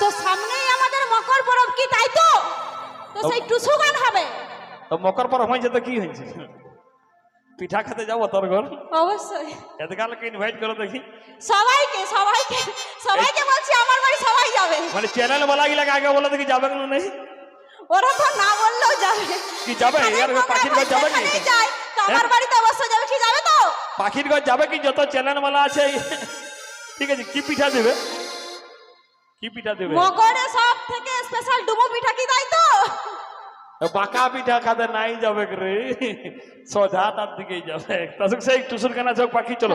তো সামনেই আমাদের মকর পরব কি তাই তো? তো সেই টুসু গান হবে। তো মকর পর হয়েছে তো কি হয়েছে? পিঠা খেতে যাব তোর ঘর। অবশ্যই। এত কালকে ইনভাইট করো দেখি। সবাইকে সবাইকে সবাইকে বলছি আমার বাড়ি সবাই যাবে। মানে চ্যানেল বলা গিলা আগে বলে দেখি যাবে কেন নেই? ওরা তো না বললেও যাবে। কি যাবে? এর পাখির ঘর যাবে কি? তো আমার হ্যাঁ? বাড়িতে অবশ্যই যাবে কি যাবে তো? পাখির ঘর যাবে কি? যত চ্যানেল বলা আছে। ঠিক আছে কি পিঠা দেবে? কি পিঠা দেবে? মকরে সব থেকে স্পেশাল ডুমো পিঠা কি তাই তো? বাঁকা পিঠা খাতে নাই যাবে রে? সোজা তার দিকেই যাবে। সেই টুসুর কানা চোখ পাখি চলো।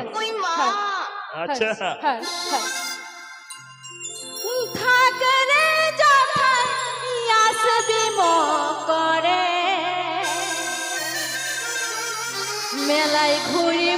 আচ্ছা। হ্যাঁ হ্যাঁ থাকরে যখন আসবি মকরে মেলায় ঘুরি